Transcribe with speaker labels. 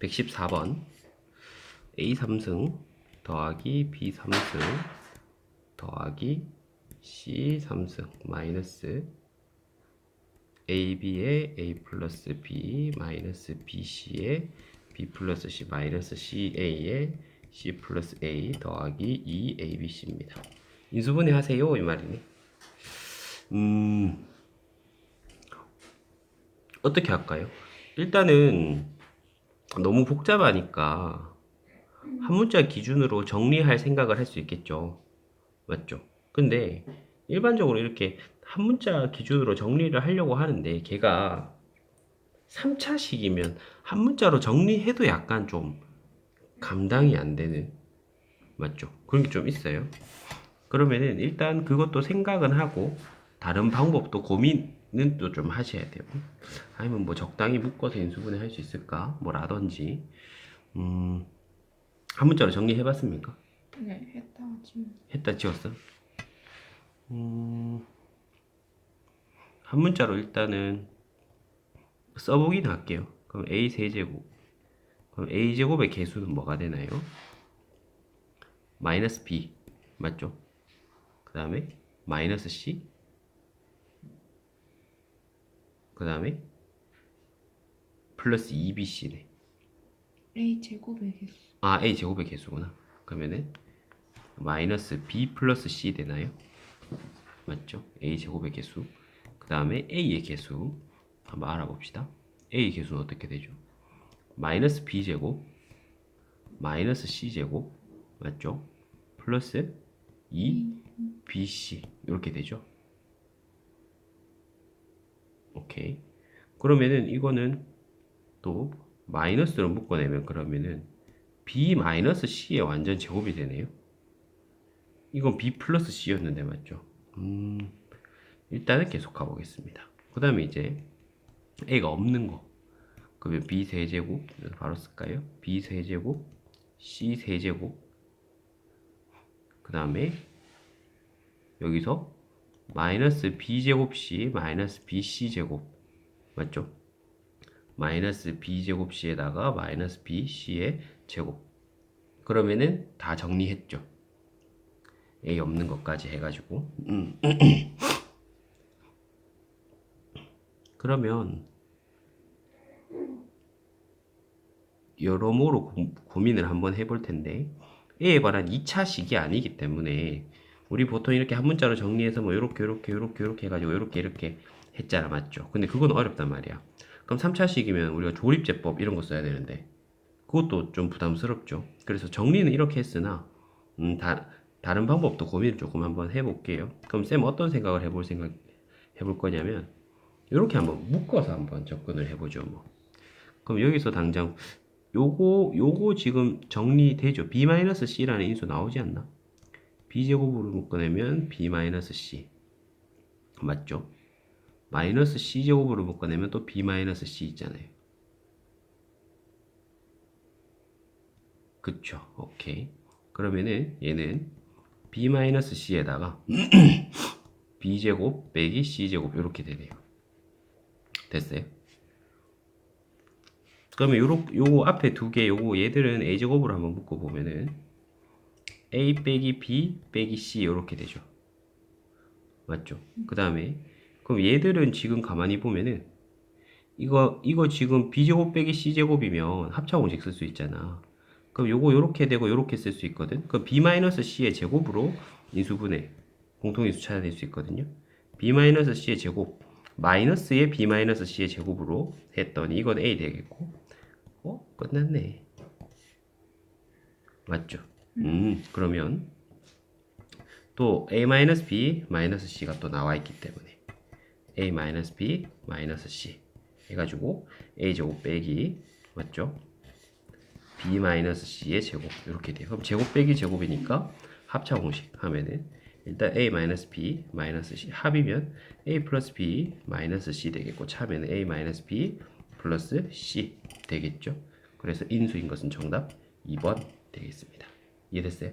Speaker 1: 114번 A 3승 더하기 B 3승 더하기 C 3승 마이너스 AB의 A 플러스 B 마이너스 BC의 B 플러스 C 마이너스 CA의 C 플러스 A 더하기 2ABC입니다. 인수분해 하세요 이 말이네. 음 어떻게 할까요? 일단은 너무 복잡하니까 한 문자 기준으로 정리할 생각을 할 수 있겠죠. 맞죠? 근데 일반적으로 이렇게 한 문자 기준으로 정리를 하려고 하는데 걔가 3차식이면 한 문자로 정리해도 약간 좀 감당이 안 되는 맞죠? 그런 게 좀 있어요. 그러면은 일단 그것도 생각은 하고 다른 방법도 고민 은또좀 하셔야 돼요. 아니면 뭐 적당히 묶어서 인수분해 할 수 있을까? 뭐라든지 음, 한 문자로 정리해 봤습니까?
Speaker 2: 네, 했다 지금.
Speaker 1: 했다 지웠어? 음, 한 문자로 일단은 써보긴 할게요. 그럼 a 세제곱. 그럼 a 제곱의 개수는 뭐가 되나요? 마이너스 b 맞죠? 그 다음에 마이너스 c 그 다음에 플러스 2bc네.
Speaker 2: A 제곱의 개수.
Speaker 1: 아 a 제곱의 개수구나. 그러면은 마이너스 b 플러스 c 되나요? 맞죠? a 제곱의 개수. 그 다음에 a의 개수 한번 알아봅시다. a 개수는 어떻게 되죠? 마이너스 b 제곱 마이너스 c 제곱 맞죠? 플러스 2bc 이렇게 되죠. 오케이. 그러면은 이거는 또 마이너스로 묶어내면 그러면은 b 마이너스 c의 완전 제곱이 되네요. 이건 b 플러스 c였는데 맞죠? 음, 일단은 계속 가보겠습니다. 그 다음에 이제 a가 없는 거. 그러면 b 세제곱 바로 쓸까요? b 세제곱, c 세제곱. 그 다음에 여기서 마이너스 b 제곱 c 마이너스 bc 제곱 맞죠? 마이너스 b 제곱 c에다가 마이너스 b c의 제곱. 그러면은 다 정리했죠. A 없는 것까지 해가지고. 음. 그러면 여러모로 고, 고민을 한번 해볼 텐데 A에 관한 2차식이 아니기 때문에 우리 보통 이렇게 한 문자로 정리해서 뭐 요렇게 요렇게 요렇게 요렇게 해가지고 요렇게 이렇게 했잖아 맞죠? 근데 그건 어렵단 말이야. 그럼 3차식이면 우리가 조립제법 이런 거 써야 되는데 그것도 좀 부담스럽죠. 그래서 정리는 이렇게 했으나 음, 다, 다른 방법도 고민을 조금 한번 해볼게요. 그럼 쌤 어떤 생각을 해볼 생각 해볼 거냐면 이렇게 한번 묶어서 한번 접근을 해보죠. 뭐. 그럼 여기서 당장 요거 요거 지금 정리되죠. b-c라는 인수 나오지 않나? B제곱으로 묶어내면 b-c 맞죠? 마이너스 c제곱으로 묶어내면 또 b-c 있잖아요. 그쵸? 오케이. 그러면은 얘는 b-c에다가 b제곱 빼기 c제곱 이렇게 되네요. 됐어요? 그러면 요로, 요 앞에 두 개 요거 얘들은 a제곱으로 한번 묶어 보면은 a 빼기 b 빼기 c 이렇게 되죠. 맞죠? 그 다음에 그럼 얘들은 지금 가만히 보면은 이거 이거 지금 b제곱 빼기 c제곱이면 합차공식 쓸 수 있잖아. 그럼 요거 요렇게 되고 요렇게 쓸 수 있거든. 그럼 b-c의 제곱으로 인수분해 공통인수 찾아낼 수 있거든요. b-c의 제곱 마이너스의 b-c의 제곱으로 했더니 이건 a 되겠고 어? 끝났네. 맞죠? 음, 그러면 또 a-b, -c가 또 나와 있기 때문에 a-b, -c 해가지고 a제곱 빼기 맞죠? b-c의 제곱 이렇게 돼요. 그럼 제곱 빼기 제곱이니까 합차 공식 하면은 일단 a-b, -c 합이면 a 플러스 b, -c 되겠고 차면 a-b 플러스 c 되겠죠. 그래서 인수인 것은 정답 2번 되겠습니다. 이해됐어요?